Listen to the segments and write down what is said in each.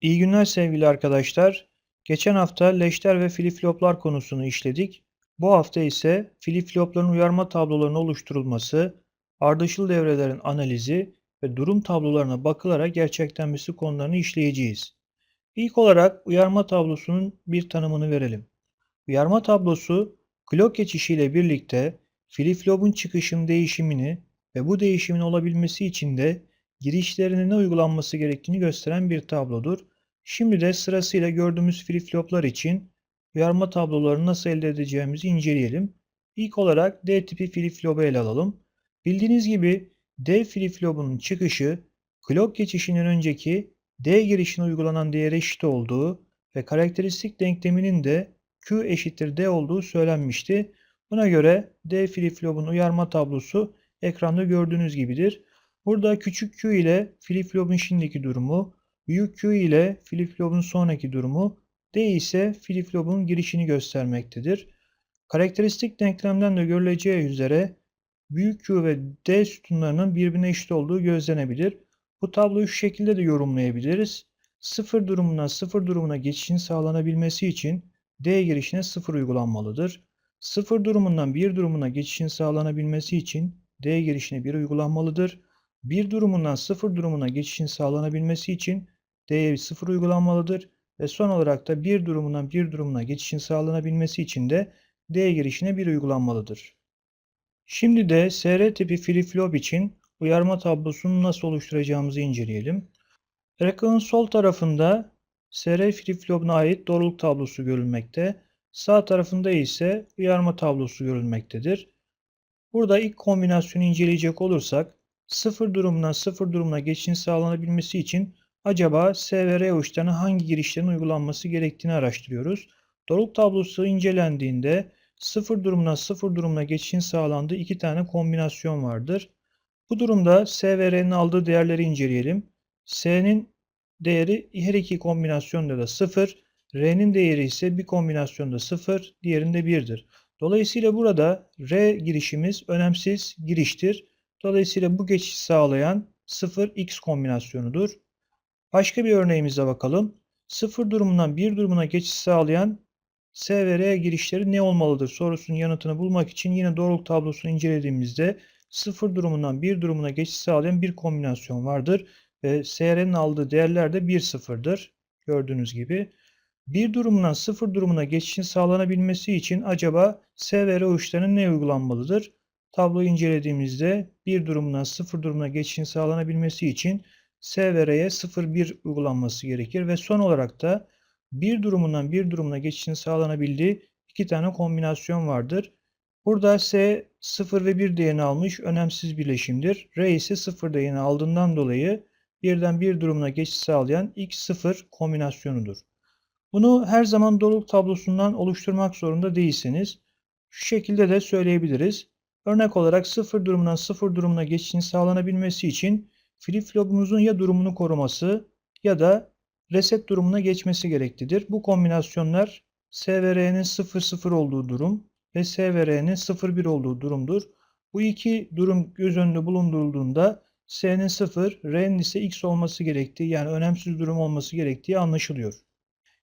İyi günler sevgili arkadaşlar. Geçen hafta leşler ve flip-floplar konusunu işledik. Bu hafta ise flip-flopların uyarma tablolarının oluşturulması, ardışıl devrelerin analizi ve durum tablolarına bakılarak gerçekleşmesi konularını işleyeceğiz. İlk olarak uyarma tablosunun bir tanımını verelim. Uyarma tablosu, klok geçişiyle birlikte flip-flop'un çıkışının değişimini ve bu değişimin olabilmesi için de girişlerine ne uygulanması gerektiğini gösteren bir tablodur. Şimdi de sırasıyla gördüğümüz flip-floplar için uyarma tablolarını nasıl elde edeceğimizi inceleyelim. İlk olarak D tipi flip-flop'u ele alalım. Bildiğiniz gibi D flip-flop'unun çıkışı klok geçişinden önceki D girişine uygulanan değere eşit olduğu ve karakteristik denkleminin de Q eşittir D olduğu söylenmişti. Buna göre D flip-flop'un uyarma tablosu ekranda gördüğünüz gibidir. Burada küçük q ile flip-flop'un şimdiki durumu, büyük q ile flip-flop'un sonraki durumu, d ise flip-flop'un girişini göstermektedir. Karakteristik denklemden de görüleceği üzere büyük q ve d sütunlarının birbirine eşit olduğu gözlenebilir. Bu tabloyu şu şekilde de yorumlayabiliriz. Sıfır durumundan sıfır durumuna geçişin sağlanabilmesi için d girişine sıfır uygulanmalıdır. Sıfır durumundan bir durumuna geçişin sağlanabilmesi için d girişine 1 uygulanmalıdır. Bir durumundan sıfır durumuna geçişin sağlanabilmesi için D'ye 0 uygulanmalıdır ve son olarak da bir durumundan bir durumuna geçişin sağlanabilmesi için de D girişine 1 uygulanmalıdır. Şimdi de SR tipi flip-flop için uyarma tablosunu nasıl oluşturacağımızı inceleyelim. Ekranın sol tarafında SR flip-flop'una ait doğruluk tablosu görülmekte. Sağ tarafında ise uyarma tablosu görülmektedir. Burada ilk kombinasyonu inceleyecek olursak sıfır durumundan sıfır durumuna geçişin sağlanabilmesi için acaba S ve R uçlarına hangi girişlerin uygulanması gerektiğini araştırıyoruz. Doruk tablosu incelendiğinde sıfır durumundan sıfır durumuna geçişin sağlandığı iki tane kombinasyon vardır. Bu durumda S ve R'nin aldığı değerleri inceleyelim. S'nin değeri her iki kombinasyonda da 0, R'nin değeri ise bir kombinasyonda 0, diğerinde 1'dir. Dolayısıyla burada R girişimiz önemsiz giriştir. Dolayısıyla bu geçişi sağlayan 0x kombinasyonudur. Başka bir örneğimize bakalım. 0 durumundan 1 durumuna geçiş sağlayan S ve R girişleri ne olmalıdır sorusunun yanıtını bulmak için yine doğruluk tablosunu incelediğimizde 0 durumundan 1 durumuna geçiş sağlayan bir kombinasyon vardır. Ve SR'nin aldığı değerler de 1 sıfırdır. Gördüğünüz gibi. Bir durumundan sıfır durumuna geçişin sağlanabilmesi için acaba S ve R uçlarına ne uygulanmalıdır? Tabloyu incelediğimizde bir durumundan sıfır durumuna geçişin sağlanabilmesi için S ve R'ye 0,1 uygulanması gerekir ve son olarak da bir durumundan bir durumuna geçişin sağlanabildiği iki tane kombinasyon vardır. Burada S 0 ve 1 değerini almış önemsiz birleşimdir. R ise 0 değerini aldığından dolayı birden bir durumuna geçiş sağlayan X0 kombinasyonudur. Bunu her zaman doluluk tablosundan oluşturmak zorunda değilsiniz. Şu şekilde de söyleyebiliriz. Örnek olarak sıfır durumundan sıfır durumuna geçişin sağlanabilmesi için flip-flop'umuzun ya durumunu koruması ya da reset durumuna geçmesi gereklidir. Bu kombinasyonlar S ve R'nin 0-0 olduğu durum ve S ve R'nin 0-1 olduğu durumdur. Bu iki durum göz önünde bulundurulduğunda S'nin 0, R'nin ise X olması gerektiği yani önemsiz durum olması gerektiği anlaşılıyor.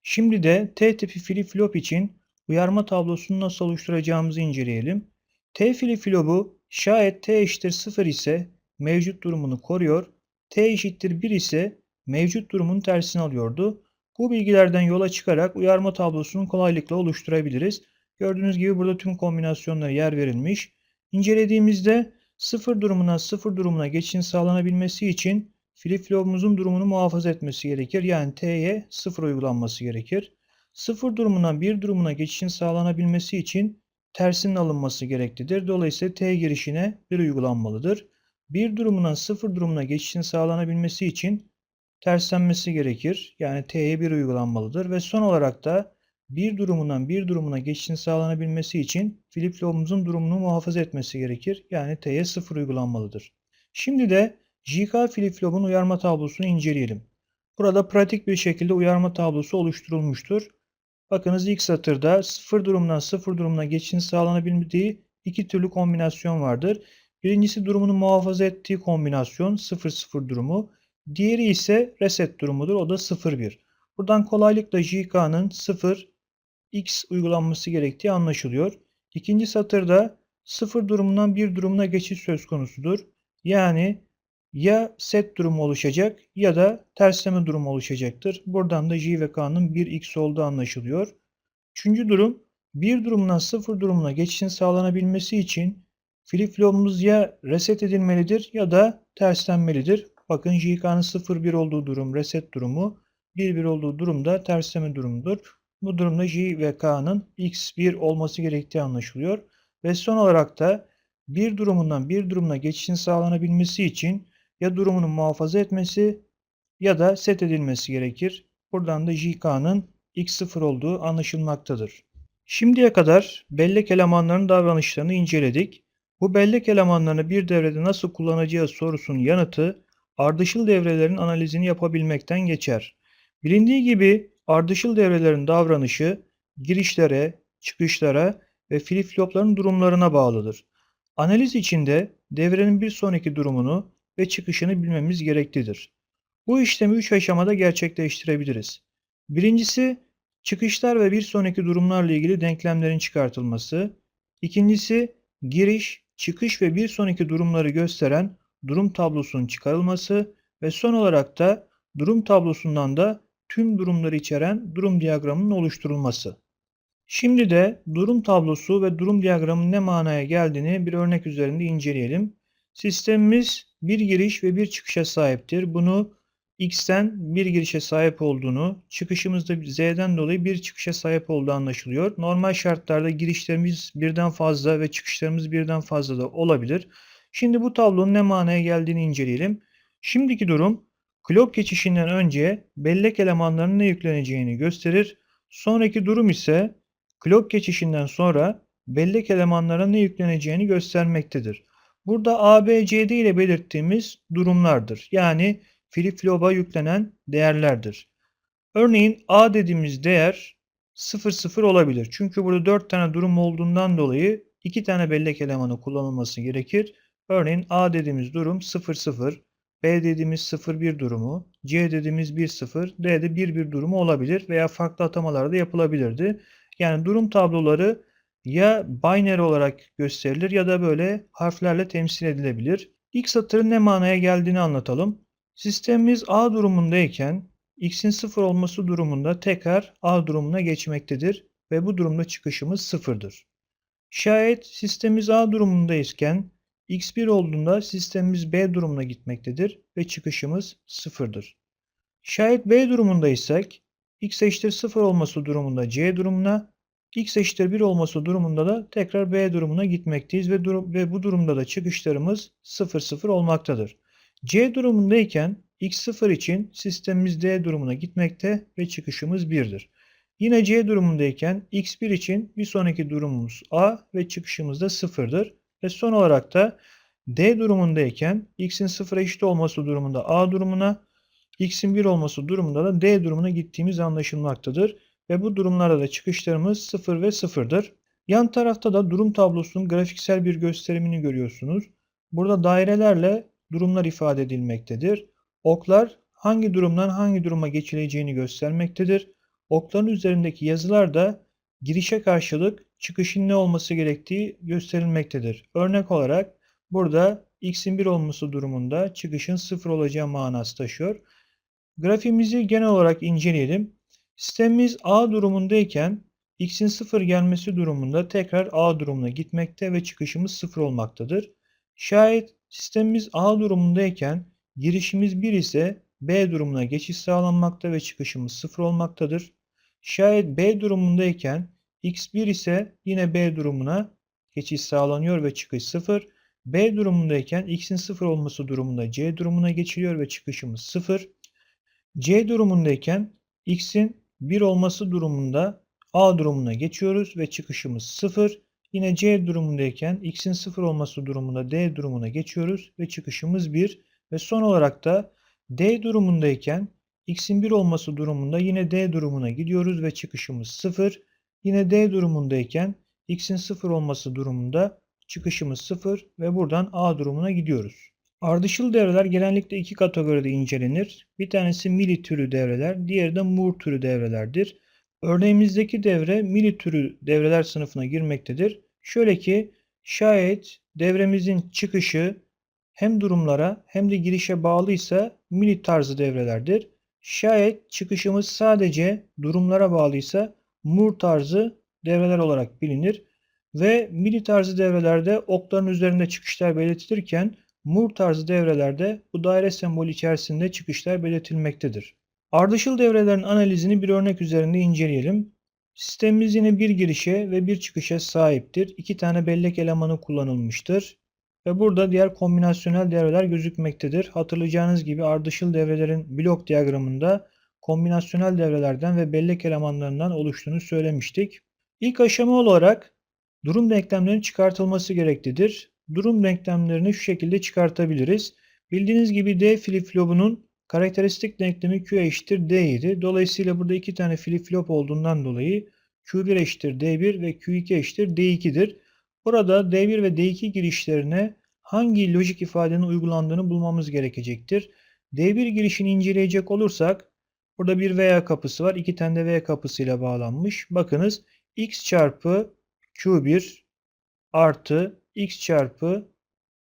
Şimdi de T tipi flip-flop için uyarma tablosunu nasıl oluşturacağımızı inceleyelim. T flip-flop'u şayet T eşittir 0 ise mevcut durumunu koruyor, T eşittir 1 ise mevcut durumun tersini alıyordu. Bu bilgilerden yola çıkarak uyarma tablosunu kolaylıkla oluşturabiliriz. Gördüğünüz gibi burada tüm kombinasyonlara yer verilmiş. İncelediğimizde 0 durumuna 0 durumuna geçişin sağlanabilmesi için flip-flop'umuzun durumunu muhafaza etmesi gerekir. Yani T'ye 0 uygulanması gerekir. 0 durumundan 1 durumuna geçişin sağlanabilmesi için tersinin alınması gereklidir. Dolayısıyla T girişine 1 uygulanmalıdır. 1 durumundan 0 durumuna geçişin sağlanabilmesi için terslenmesi gerekir. Yani T'ye 1 uygulanmalıdır. Ve son olarak da bir durumundan bir durumuna geçişin sağlanabilmesi için flip-flop'umuzun durumunu muhafaza etmesi gerekir. Yani T'ye 0 uygulanmalıdır. Şimdi de JK flip-flop'un uyarma tablosunu inceleyelim. Burada pratik bir şekilde uyarma tablosu oluşturulmuştur. Bakınız ilk satırda 0 durumundan 0 durumuna geçişin sağlanabildiği iki türlü kombinasyon vardır. Birincisi durumunu muhafaza ettiği kombinasyon 0-0 durumu. Diğeri ise reset durumudur. O da 0-1. Buradan kolaylıkla JK'nın 0 x uygulanması gerektiği anlaşılıyor. İkinci satırda 0 durumundan 1 durumuna geçiş söz konusudur. Yani ya set durumu oluşacak ya da tersleme durumu oluşacaktır. Buradan da J ve K'nın 1x olduğu anlaşılıyor. Üçüncü durum 1 durumundan 0 durumuna geçişin sağlanabilmesi için flip flopumuz ya reset edilmelidir ya da terslenmelidir. Bakın JK'nın 0-1 olduğu durum reset durumu, 1-1 olduğu durumda tersleme durumudur. Bu durumda J ve K'nın x1 olması gerektiği anlaşılıyor. Ve son olarak da bir durumundan bir durumuna geçişin sağlanabilmesi için ya durumunu muhafaza etmesi ya da set edilmesi gerekir. Buradan da JK'nın x0 olduğu anlaşılmaktadır. Şimdiye kadar bellek elemanlarının davranışlarını inceledik. Bu bellek elemanlarını bir devrede nasıl kullanacağız sorusunun yanıtı ardışıl devrelerin analizini yapabilmekten geçer. Bilindiği gibi ardışıl devrelerin davranışı girişlere, çıkışlara ve flip flopların durumlarına bağlıdır. Analiz içinde devrenin bir sonraki durumunu ve çıkışını bilmemiz gereklidir. Bu işlemi 3 aşamada gerçekleştirebiliriz. Birincisi çıkışlar ve bir sonraki durumlarla ilgili denklemlerin çıkartılması. İkincisi giriş, çıkış ve bir sonraki durumları gösteren durum tablosunun çıkarılması ve son olarak da durum tablosundan da tüm durumları içeren durum diyagramının oluşturulması. Şimdi de durum tablosu ve durum diyagramının ne manaya geldiğini bir örnek üzerinde inceleyelim. Sistemimiz bir giriş ve bir çıkışa sahiptir. Bunu X'ten bir girişe sahip olduğunu, çıkışımızda Z'den dolayı bir çıkışa sahip olduğu anlaşılıyor. Normal şartlarda girişlerimiz birden fazla ve çıkışlarımız birden fazla da olabilir. Şimdi bu tablonun ne manaya geldiğini inceleyelim. Şimdiki durum clock geçişinden önce bellek elemanlarının ne yükleneceğini gösterir. Sonraki durum ise clock geçişinden sonra bellek elemanlarına ne yükleneceğini göstermektedir. Burada A, B, C, D ile belirttiğimiz durumlardır. Yani flip flop'a yüklenen değerlerdir. Örneğin A dediğimiz değer 0, 0 olabilir. Çünkü burada 4 tane durum olduğundan dolayı 2 tane bellek elemanı kullanılması gerekir. Örneğin A dediğimiz durum 0, 0, B dediğimiz 0, 1 durumu, C dediğimiz 1, 0, D de 1, 1 durumu olabilir veya farklı atamalar da yapılabilirdi. Yani durum tabloları ya binary olarak gösterilir ya da böyle harflerle temsil edilebilir. İlk satırın ne manaya geldiğini anlatalım. Sistemimiz A durumundayken x'in 0 olması durumunda tekrar A durumuna geçmektedir ve bu durumda çıkışımız 0'dır. Şayet sistemimiz A durumundayken x1 olduğunda sistemimiz B durumuna gitmektedir ve çıkışımız 0'dır. Şayet B durumundaysak x eşittir 0 olması durumunda C durumuna, x eşittir 1 olması durumunda da tekrar B durumuna gitmekteyiz ve, durum, ve bu durumda da çıkışlarımız 0 0 olmaktadır. C durumundayken x0 için sistemimiz D durumuna gitmekte ve çıkışımız 1'dir. Yine C durumundayken x1 için bir sonraki durumumuz A ve çıkışımız da 0'dır. Ve son olarak da D durumundayken x'in 0'a eşit olması durumunda A durumuna, x'in 1 olması durumunda da D durumuna gittiğimiz anlaşılmaktadır. Ve bu durumlarda da çıkışlarımız 0 ve 0'dır. Yan tarafta da durum tablosunun grafiksel bir gösterimini görüyorsunuz. Burada dairelerle durumlar ifade edilmektedir. Oklar hangi durumdan hangi duruma geçileceğini göstermektedir. Okların üzerindeki yazılar da girişe karşılık çıkışın ne olması gerektiği gösterilmektedir. Örnek olarak burada x'in 1 olması durumunda çıkışın 0 olacağı manası taşıyor. Grafiğimizi genel olarak inceleyelim. Sistemimiz A durumundayken x'in 0 gelmesi durumunda tekrar A durumuna gitmekte ve çıkışımız 0 olmaktadır. Şayet sistemimiz A durumundayken girişimiz 1 ise B durumuna geçiş sağlanmakta ve çıkışımız 0 olmaktadır. Şayet B durumundayken x1 ise yine B durumuna geçiş sağlanıyor ve çıkış 0. B durumundayken x'in 0 olması durumunda C durumuna geçiliyor ve çıkışımız 0. C durumundayken x'in 1 olması durumunda A durumuna geçiyoruz ve çıkışımız 0. Yine C durumundayken x'in 0 olması durumunda D durumuna geçiyoruz ve çıkışımız 1. Ve son olarak da D durumundayken x'in 1 olması durumunda yine D durumuna gidiyoruz ve çıkışımız 0. Yine D durumundayken x'in 0 olması durumunda çıkışımız 0 ve buradan A durumuna gidiyoruz. Ardışıl devreler genellikle iki kategoride incelenir. Bir tanesi mili türü devreler, diğeri de Moore türü devrelerdir. Örneğimizdeki devre mili türü devreler sınıfına girmektedir. Şöyle ki şayet devremizin çıkışı hem durumlara hem de girişe bağlıysa mili tarzı devrelerdir. Şayet çıkışımız sadece durumlara bağlıysa Moore tarzı devreler olarak bilinir. Ve mili tarzı devrelerde okların üzerinde çıkışlar belirtilirken Moore tarzı devrelerde bu daire sembolü içerisinde çıkışlar belirtilmektedir. Ardışıl devrelerin analizini bir örnek üzerinde inceleyelim. Sistemimiz yine bir girişe ve bir çıkışa sahiptir. İki tane bellek elemanı kullanılmıştır. Ve burada diğer kombinasyonel devreler gözükmektedir. Hatırlayacağınız gibi ardışıl devrelerin blok diyagramında kombinasyonel devrelerden ve bellek elemanlarından oluştuğunu söylemiştik. İlk aşama olarak durum denklemlerinin çıkartılması gereklidir. Durum denklemlerini şu şekilde çıkartabiliriz. Bildiğiniz gibi D flip flop'unun karakteristik denklemi Q eşittir D idi. Dolayısıyla burada iki tane flip flop olduğundan dolayı Q1 eşittir D1 ve Q2 eşittir D2'dir. Burada D1 ve D2 girişlerine hangi lojik ifadenin uygulandığını bulmamız gerekecektir. D1 girişini inceleyecek olursak burada bir veya kapısı var. İki tane de V kapısıyla bağlanmış. Bakınız x çarpı Q1 artı x çarpı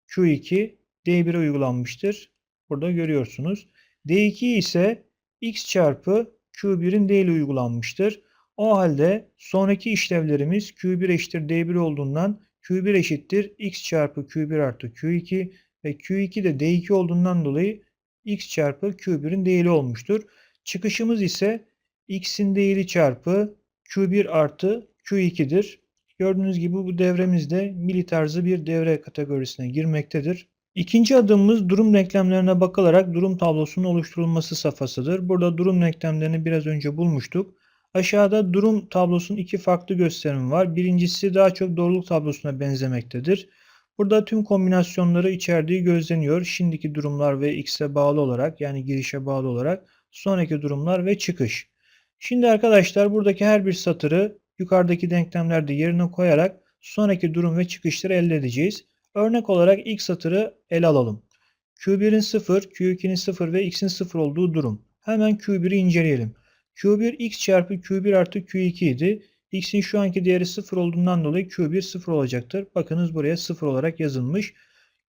Q2 D1'e uygulanmıştır. Burada görüyorsunuz. D2 ise x çarpı Q1'in D uygulanmıştır. O halde sonraki işlevlerimiz Q1 eşittir D1 olduğundan Q1 eşittir x çarpı Q1 artı Q2 ve Q2 de D2 olduğundan dolayı x çarpı Q1'in değeri olmuştur. Çıkışımız ise x'in değeri çarpı Q1 artı Q2'dir. Gördüğünüz gibi bu devremiz de mili tarzı bir devre kategorisine girmektedir. İkinci adımımız durum denklemlerine bakılarak durum tablosunun oluşturulması safhasıdır. Burada durum denklemlerini biraz önce bulmuştuk. Aşağıda durum tablosunun iki farklı gösterimi var. Birincisi daha çok doğruluk tablosuna benzemektedir. Burada tüm kombinasyonları içerdiği gözleniyor. Şimdiki durumlar ve x'e bağlı olarak yani girişe bağlı olarak sonraki durumlar ve çıkış. Şimdi arkadaşlar buradaki her bir satırı yukarıdaki denklemlerde yerine koyarak sonraki durum ve çıkışları elde edeceğiz. Örnek olarak ilk satırı ele alalım. Q1'in 0, Q2'nin 0 ve x'in 0 olduğu durum. Hemen Q1'i inceleyelim. Q1 x çarpı Q1 artı Q2 idi. X'in şu anki değeri 0 olduğundan dolayı Q1 0 olacaktır. Bakınız buraya 0 olarak yazılmış.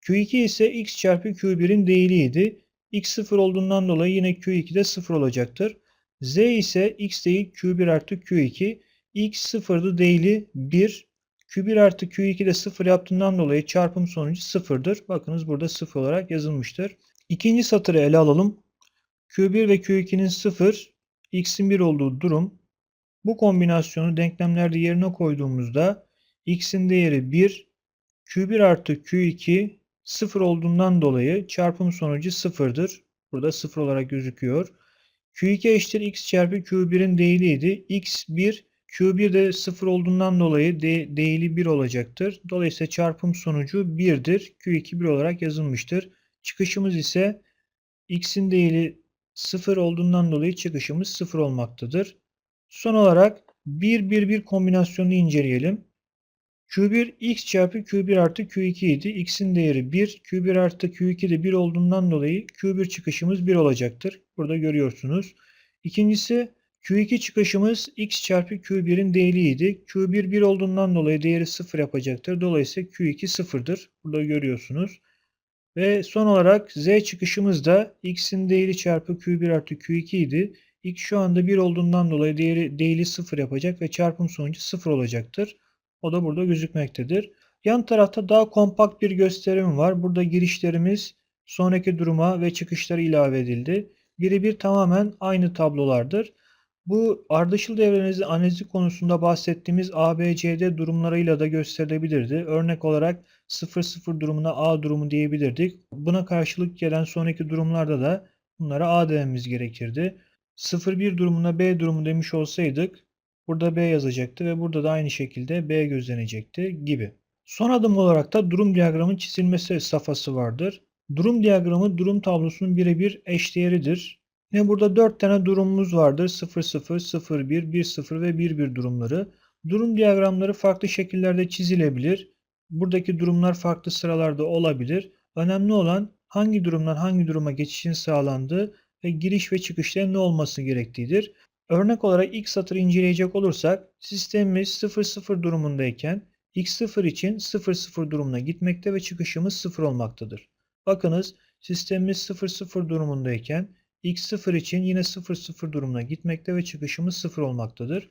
Q2 ise x çarpı Q1'in değiliydi. x 0 olduğundan dolayı yine Q2 de 0 olacaktır. Z ise x değil Q1 artı Q2. X 0'dı değili 1. Q1 artı Q2 de 0 yaptığından dolayı çarpım sonucu 0'dır. Bakınız burada 0 olarak yazılmıştır. İkinci satırı ele alalım. Q1 ve Q2'nin 0, x'in 1 olduğu durum. Bu kombinasyonu denklemlerde yerine koyduğumuzda x'in değeri 1, Q1 artı Q2 0 olduğundan dolayı çarpım sonucu 0'dır. Burada 0 olarak gözüküyor. Q2 eşittir x çarpı Q1'in değiliydi. x 1, Q1 de 0 olduğundan dolayı de, değili 1 olacaktır. Dolayısıyla çarpım sonucu 1'dir. Q2 1 olarak yazılmıştır. Çıkışımız ise x'in değili 0 olduğundan dolayı çıkışımız 0 olmaktadır. Son olarak 1-1-1 kombinasyonunu inceleyelim. Q1 x çarpı Q1 artı Q2 idi. X'in değeri 1. Q1 artı Q2 de 1 olduğundan dolayı Q1 çıkışımız 1 olacaktır. Burada görüyorsunuz. İkincisi Q2 çıkışımız x çarpı Q1'in değeriydi. Q1 1 olduğundan dolayı değeri 0 yapacaktır. Dolayısıyla Q2 0'dır. Burada görüyorsunuz. Ve son olarak Z çıkışımız da x'in değeri çarpı Q1 artı Q2 idi. X şu anda 1 olduğundan dolayı değeri, değeri 0 yapacak ve çarpım sonucu 0 olacaktır. O da burada gözükmektedir. Yan tarafta daha kompakt bir gösterim var. Burada girişlerimiz sonraki duruma ve çıkışları ilave edildi. Birebir tamamen aynı tablolardır. Bu ardışıl devrenizin analizi konusunda bahsettiğimiz ABCD durumlarıyla da gösterilebilirdi. Örnek olarak 0-0 durumuna A durumu diyebilirdik. Buna karşılık gelen sonraki durumlarda da bunlara A dememiz gerekirdi. 0-1 durumuna B durumu demiş olsaydık burada B yazacaktı ve burada da aynı şekilde B gözlenecekti gibi. Son adım olarak da durum diyagramın çizilmesi safhası vardır. Durum diyagramı durum tablosunun birebir eşdeğeridir. Yine burada 4 tane durumumuz vardır. 0, 0, 0, 1, 1, 0 ve 1, 1 durumları. Durum diyagramları farklı şekillerde çizilebilir. Buradaki durumlar farklı sıralarda olabilir. Önemli olan hangi durumdan hangi duruma geçişin sağlandığı ve giriş ve çıkışların ne olması gerektiğidir. Örnek olarak ilk satırı inceleyecek olursak sistemimiz 00 durumundayken x0 için 00 durumuna gitmekte ve çıkışımız 0 olmaktadır. Bakınız sistemimiz 00 durumundayken x0 için yine 00 durumuna gitmekte ve çıkışımız 0 olmaktadır.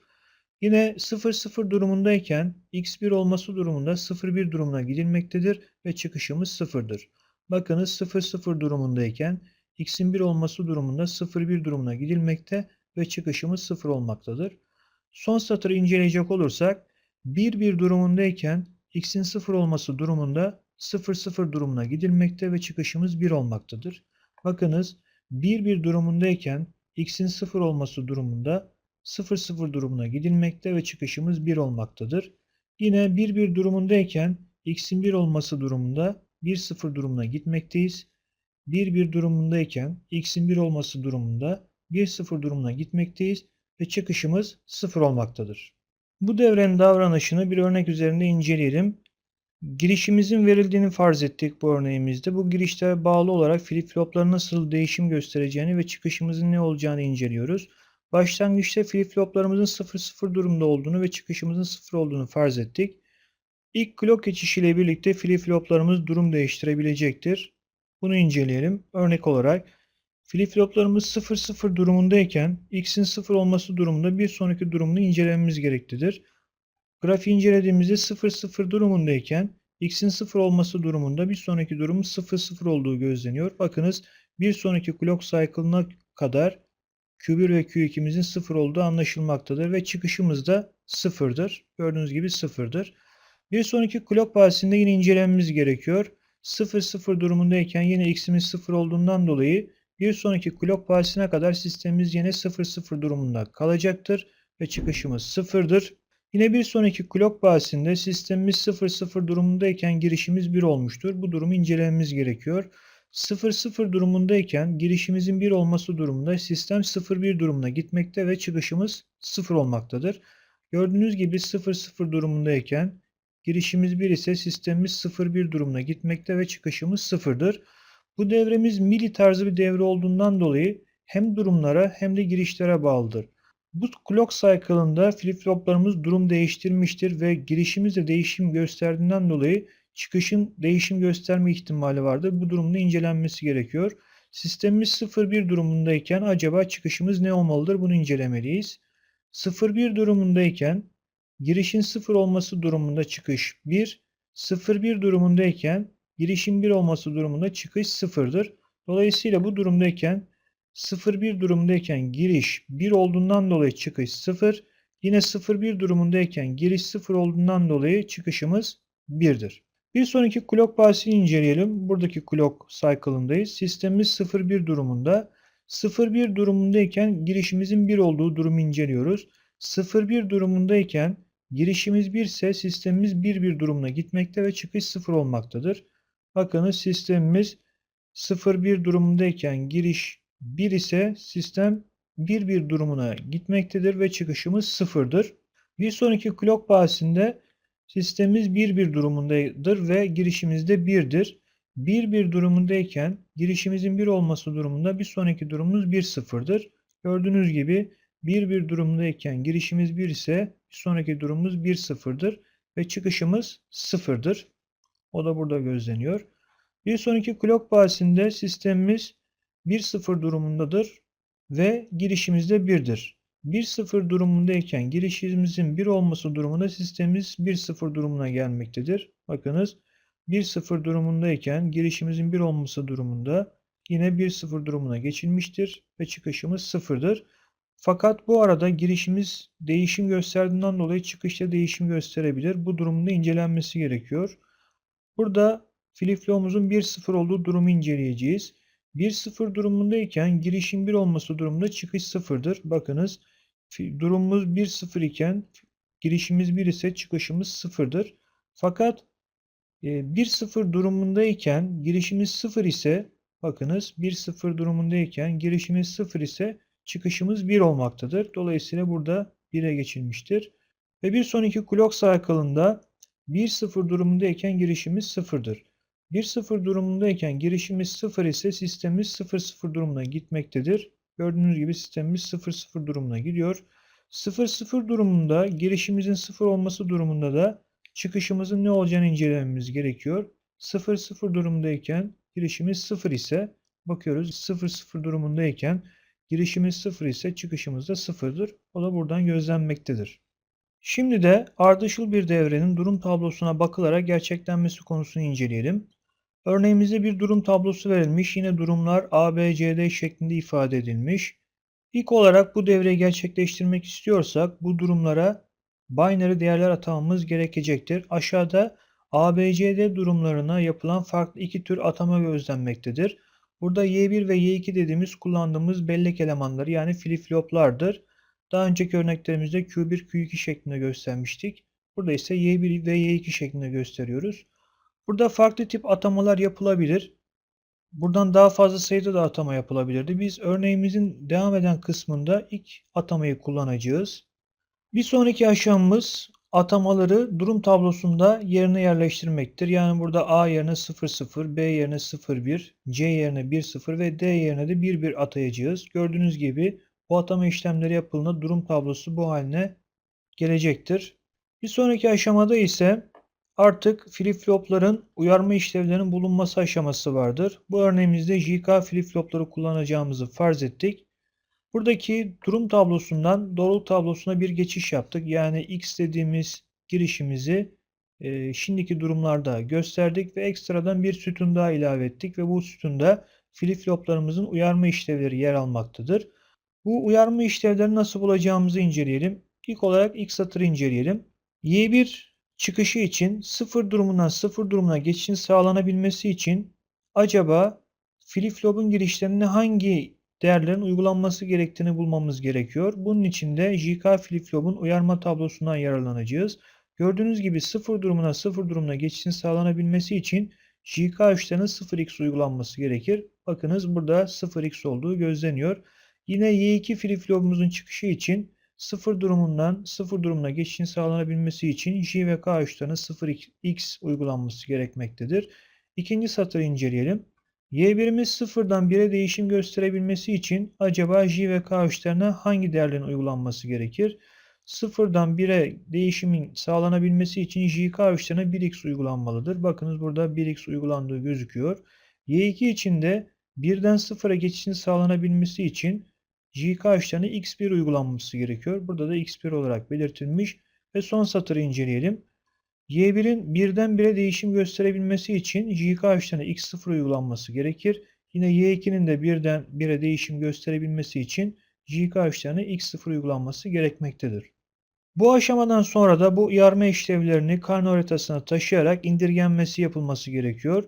Yine 00 durumundayken x1 olması durumunda 01 durumuna gidilmektedir ve çıkışımız 0'dır. Bakınız 00 durumundayken x'in 1 olması durumunda 01 durumuna gidilmekte ve çıkışımız 0 olmaktadır. Son satırı inceleyecek olursak 1-1 durumundayken x'in 0 olması durumunda 0-0 durumuna gidilmekte ve çıkışımız 1 olmaktadır. Bakınız 1-1 durumundayken x'in 0 olması durumunda 0-0 durumuna gidilmekte ve çıkışımız 1 olmaktadır. Yine 1-1 durumundayken x'in 1 olması durumunda 1-0 durumuna gitmekteyiz. 1-1 durumundayken x'in 1 olması durumunda 1-0 durumuna gitmekteyiz ve çıkışımız 0 olmaktadır. Bu devrenin davranışını bir örnek üzerinde inceleyelim. Girişimizin verildiğini farz ettik bu örneğimizde. Bu girişte bağlı olarak flip flopların nasıl değişim göstereceğini ve çıkışımızın ne olacağını inceliyoruz. Başlangıçta flip floplarımızın 0-0 durumda olduğunu ve çıkışımızın 0 olduğunu farz ettik. İlk klok geçişiyle birlikte flip floplarımız durum değiştirebilecektir. Bunu inceleyelim. Örnek olarak flip floplarımız 0-0 durumundayken x'in 0 olması durumunda bir sonraki durumunu incelememiz gereklidir. Grafiği incelediğimizde 0-0 durumundayken x'in 0 olması durumunda bir sonraki durumun 0-0 olduğu gözleniyor. Bakınız bir sonraki clock cycle'ına kadar Q1 ve Q2'mizin 0 olduğu anlaşılmaktadır ve çıkışımız da 0'dır. Gördüğünüz gibi 0'dır. Bir sonraki clock bahsinde yine incelememiz gerekiyor. 0-0 durumundayken yine x'imiz 0 olduğundan dolayı bir sonraki clock bahsine kadar sistemimiz yine 0-0 durumunda kalacaktır ve çıkışımız 0'dır. Yine bir sonraki clock bahsinde sistemimiz 0-0 durumundayken girişimiz 1 olmuştur. Bu durumu incelememiz gerekiyor. 0-0 durumundayken girişimizin 1 olması durumunda sistem 0-1 durumuna gitmekte ve çıkışımız 0 olmaktadır. Gördüğünüz gibi 0-0 durumundayken girişimiz 1 ise sistemimiz 0-1 durumuna gitmekte ve çıkışımız 0'dır. Bu devremiz mili tarzı bir devre olduğundan dolayı hem durumlara hem de girişlere bağlıdır. Bu clock cycle'ında flip floplarımız durum değiştirmiştir ve girişimiz de değişim gösterdiğinden dolayı çıkışın değişim gösterme ihtimali vardır. Bu durumda incelenmesi gerekiyor. Sistemimiz 0-1 durumundayken acaba çıkışımız ne olmalıdır? Bunu incelemeliyiz. 0-1 durumundayken girişin 0 olması durumunda çıkış 1, 0-1 durumundayken girişin 1 olması durumunda çıkış 0'dır. Dolayısıyla bu durumdayken 0-1 durumundayken giriş 1 olduğundan dolayı çıkış 0. Yine 0-1 durumundayken giriş 0 olduğundan dolayı çıkışımız 1'dir. Bir sonraki clock bahsini inceleyelim. Buradaki clock cycle'ındayız. Sistemimiz 0-1 durumunda. 0-1 durumundayken girişimizin 1 olduğu durumu inceliyoruz. 0-1 durumundayken girişimiz 1 ise sistemimiz 1-1 durumuna gitmekte ve çıkış 0 olmaktadır. Bakınız sistemimiz 0-1 durumundayken giriş 1 ise sistem 1-1 durumuna gitmektedir ve çıkışımız 0'dır. Bir sonraki clock bahsinde sistemimiz 1-1 durumundadır ve girişimiz de 1'dir. 1-1 durumundayken girişimizin 1 olması durumunda bir sonraki durumumuz 1-0'dır. Gördüğünüz gibi 1-1 durumundayken girişimiz 1 ise bir sonraki durumumuz 1-0'dır ve çıkışımız 0'dır. O da burada gözleniyor. Bir sonraki clock bahsinde sistemimiz 1-0 durumundadır ve girişimiz de 1'dir. 1-0 durumundayken girişimizin 1 olması durumunda sistemimiz 1-0 durumuna gelmektedir. Bakınız 1-0 durumundayken girişimizin 1 olması durumunda yine 1-0 durumuna geçilmiştir ve çıkışımız 0'dır. Fakat bu arada girişimiz değişim gösterdiğinden dolayı çıkışta değişim gösterebilir. Bu durumda incelenmesi gerekiyor. Burada flip flop'umuzun 1-0 olduğu durumu inceleyeceğiz. 1-0 durumundayken girişim 1 olması durumunda çıkış 0'dır. Bakınız durumumuz 1-0 iken girişimiz 1 ise çıkışımız 0'dır. Fakat 1-0 durumundayken girişimiz 0 ise bakınız 1-0 durumundayken girişimiz 0 ise çıkışımız 1 olmaktadır. Dolayısıyla burada 1'e geçilmiştir. Ve bir sonraki clock cycle'ında 1-0 durumundayken girişimiz 0'dır. 1-0 durumundayken girişimiz 0 ise sistemimiz 0-0 durumuna gitmektedir. Gördüğünüz gibi sistemimiz 0-0 durumuna gidiyor. 0-0 durumunda girişimizin 0 olması durumunda da çıkışımızın ne olacağını incelememiz gerekiyor. 0-0 durumundayken girişimiz 0 ise bakıyoruz 0-0 durumundayken girişimiz 0 ise çıkışımız da 0'dır. O da buradan gözlenmektedir. Şimdi de ardışıl bir devrenin durum tablosuna bakılarak gerçeklenmesi konusunu inceleyelim. Örneğimizde bir durum tablosu verilmiş. Yine durumlar A, şeklinde ifade edilmiş. İlk olarak bu devreyi gerçekleştirmek istiyorsak bu durumlara binary değerler atamamız gerekecektir. Aşağıda A, B, C, D durumlarına yapılan farklı iki tür atama gözlenmektedir. Burada Y1 ve Y2 dediğimiz kullandığımız bellek elemanları yani flip-floplardır. Daha önceki örneklerimizde Q1, Q2 şeklinde göstermiştik. Burada ise Y1 ve Y2 şeklinde gösteriyoruz. Burada farklı tip atamalar yapılabilir. Buradan daha fazla sayıda da atama yapılabilirdi. Biz örneğimizin devam eden kısmında ilk atamayı kullanacağız. Bir sonraki aşamamız atamaları durum tablosunda yerine yerleştirmektir. Yani burada A yerine 00, B yerine 01, C yerine 10 ve D yerine de 11 atayacağız. Gördüğünüz gibi bu atama işlemleri yapıldığında durum tablosu bu haline gelecektir. Bir sonraki aşamada ise artık flip-flopların uyarma işlevlerinin bulunması aşaması vardır. Bu örneğimizde JK flip-flopları kullanacağımızı farz ettik. Buradaki durum tablosundan doğruluk tablosuna bir geçiş yaptık. Yani X dediğimiz girişimizi e, şimdiki durumlarda gösterdik ve ekstradan bir sütun daha ilave ettik ve bu sütunda flip-floplarımızın uyarma işlevleri yer almaktadır. Bu uyarma işlevlerini nasıl bulacağımızı inceleyelim. İlk olarak ilk satırı inceleyelim. Y1 çıkışı için sıfır durumundan sıfır durumuna geçişin sağlanabilmesi için acaba flip-flop'un girişlerine hangi değerlerin uygulanması gerektiğini bulmamız gerekiyor. Bunun için de JK flip-flop'un uyarma tablosundan yararlanacağız. Gördüğünüz gibi sıfır durumuna sıfır durumuna geçişin sağlanabilmesi için JK üçlerinin 0x uygulanması gerekir. Bakınız burada 0x olduğu gözleniyor. Yine Y2 flip-flop'umuzun çıkışı için 0 durumundan 0 durumuna geçişin sağlanabilmesi için J ve K uçlarına 0x uygulanması gerekmektedir. İkinci satırı inceleyelim. Y1'imiz 0'dan 1'e değişim gösterebilmesi için acaba J ve K uçlarına hangi değerlerin uygulanması gerekir? 0'dan 1'e değişimin sağlanabilmesi için JK uçlarına 1x uygulanmalıdır. Bakınız burada 1x uygulandığı gözüküyor. Y2 için de 1'den 0'a geçişin sağlanabilmesi için JK işlerine x1 uygulanması gerekiyor. Burada da x1 olarak belirtilmiş. Ve son satırı inceleyelim. Y1'in birden 1'e değişim gösterebilmesi için JK işlerine x0 uygulanması gerekir. Yine Y2'nin de birden 1'e değişim gösterebilmesi için JK işlerine x0 uygulanması gerekmektedir. Bu aşamadan sonra da bu uyarma işlevlerini karne haritasına taşıyarak indirgenmesi yapılması gerekiyor.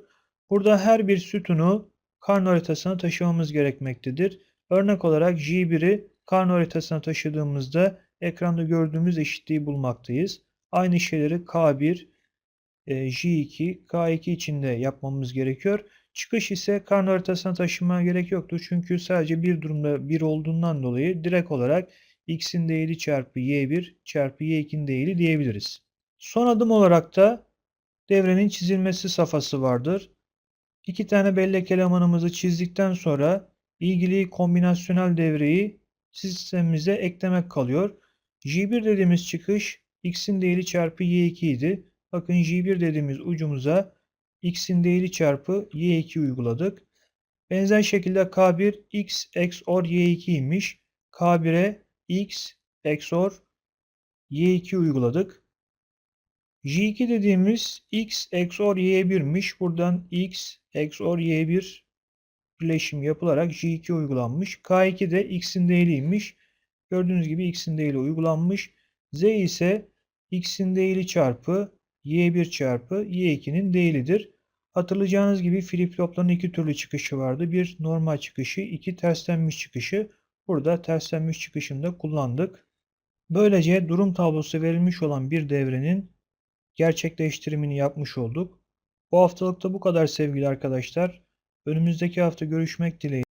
Burada her bir sütunu karne haritasına taşımamız gerekmektedir. Örnek olarak J1'i karne haritasına taşıdığımızda ekranda gördüğümüz eşitliği bulmaktayız. Aynı şeyleri K1, J2, K2 için de yapmamız gerekiyor. Çıkış ise karne haritasına taşımaya gerek yoktur. Çünkü sadece bir durumda 1 olduğundan dolayı direkt olarak x'in değeri çarpı y1 çarpı y2'nin değeri diyebiliriz. Son adım olarak da devrenin çizilmesi safhası vardır. İki tane bellek elemanımızı çizdikten sonra ilgili kombinasyonel devreyi sistemimize eklemek kalıyor. J1 dediğimiz çıkış x'in değeri çarpı y2 idi. Bakın J1 dediğimiz ucumuza x'in değeri çarpı y2 uyguladık. Benzer şekilde K1 x XOR y2 imiş. K1'e x XOR y2 uyguladık. J2 dediğimiz x XOR y1'miş. Buradan x XOR y1 birleşim yapılarak J2 uygulanmış. K2 de x'in değeriymiş. Gördüğünüz gibi x'in değeri uygulanmış. Z ise x'in değeri çarpı y1 çarpı y2'nin değeridir. Hatırlayacağınız gibi flip-flopların iki türlü çıkışı vardı. Bir normal çıkışı, iki terslenmiş çıkışı. Burada terslenmiş çıkışını da kullandık. Böylece durum tablosu verilmiş olan bir devrenin gerçekleştirimini yapmış olduk. Bu haftalıkta bu kadar sevgili arkadaşlar. Önümüzdeki hafta görüşmek dileğiyle.